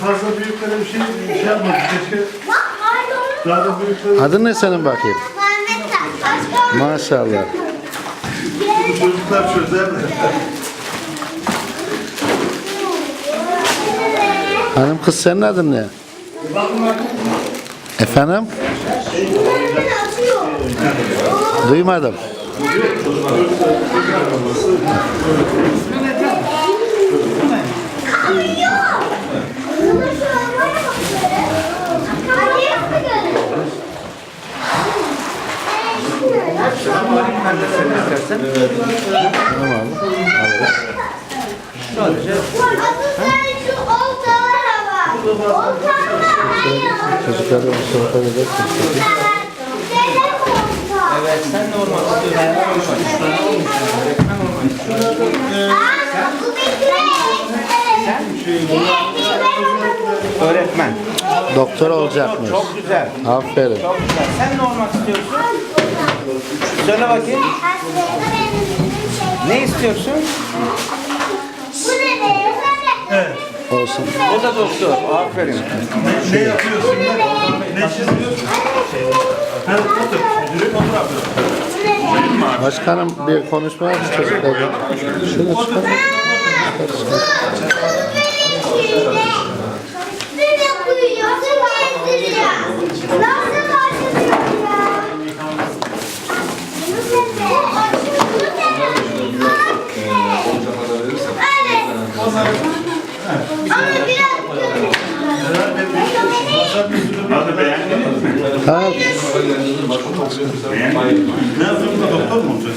fazla büyüklere bir şey, bir şey yapmadım. Keşke Adın ne senin bakayım? Maşallah. çocuklar çözer de. Hanım kız senin adın ne? Efendim? Duymadım. Çocuklarla bir sohbet edersin. Evet sen normal istiyorsun. Öğretmen. Doktor olacakmış. Çok güzel. Aferin. Çok güzel. Sen normal istiyorsun. Söyle bakayım. Ne istiyorsun? Olsun. O da doktor. Aferin. Ne yapıyorsun? Ne, ne çiziyorsun? Ha, otur. Müdürüm otur abi. Başkanım bir konuşma var mı çocuklarla? Şunu çıkar. Hadi beğendiniz mi? Ne yapıyorsun da doktor mu olacak?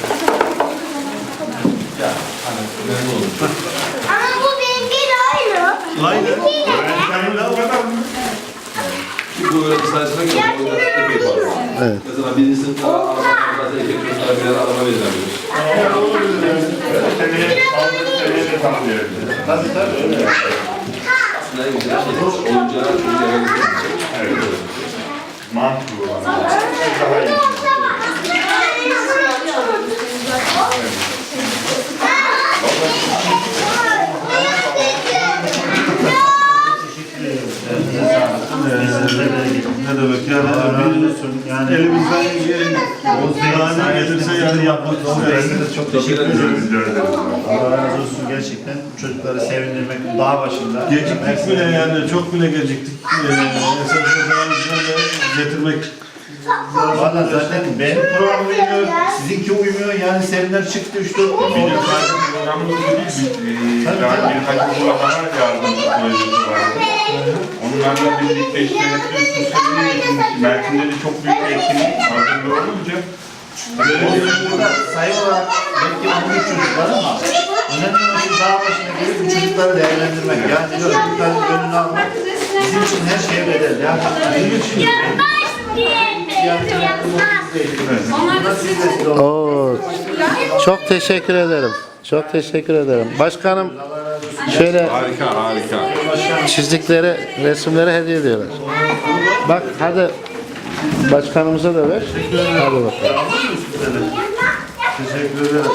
Ama bu benimki de aynı. Aynı. Benimkiyle de. O kadar mı? Bu öğretim sayesinde fazla. Evet. Mesela birinci sınıfta zaten erkek çocuklara birer araba verilemiyor. Seneye, aldık seneye. Aslında güzel şey oyuncağı çocuğu eve götürmeyecek. Mantıklı olan. Daha iyi. Ne demek yani, yani elimizden yani gelirse yani yapmak isteriz. Çok Teşekkür ederim. Allah razı olsun gerçekten. Çocukları sevindirmek dağ başında. Geciktik bile yani çok bile geciktik. Ee, daha de getirmek Valla zaten benim programım uymuyor, sizinki uymuyor. Yani seminer çıktı 3 4 gün oldu. Yani birkaç uygulamalar yardım projesi vardı. Onlarla birlikte işte yapıyorsun, söylüyorsun. Mersin'de de çok büyük bir etkinlik hazırlığı olunca Burada sayı olarak belki 13 çocuk var ama önemli olan şu dağ başına gelip bu çocukları değerlendirmek. Yani diyor çocukların gönlünü almak bizim için her şeye bedel. Yani bizim için Oo, çok teşekkür ederim. Çok teşekkür ederim. Başkanım şöyle harika harika. çizdikleri resimleri hediye ediyorlar. Bak hadi başkanımıza da ver. Hadi bakalım. teşekkür ederim.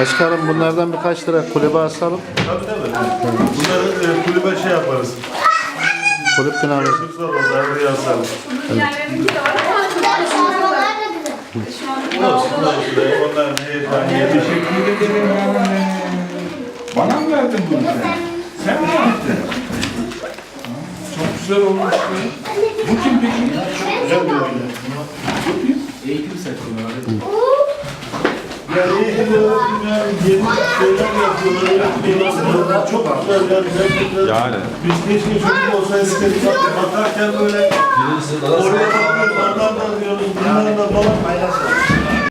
Başkanım bunlardan birkaç lira kulübe asalım. Tabii tabii. Bunları e, kulübe şey yaparız. Kulüp binamız. Çocuklar orada buraya asalım. Olsun olsun. Onların heyecanı yemiş. Teşekkür ederim. Bana mı verdin bunu sen? Sen mi yaptın? Çok güzel olmuş. Bu kim peki? güzel bir oyun. Ya iyi Yani. Biz keşke çocuk olsaydık dedik. Bakarken böyle oraya bakıyoruz, ondan da diyoruz, bundan da falan. Paylaşalım.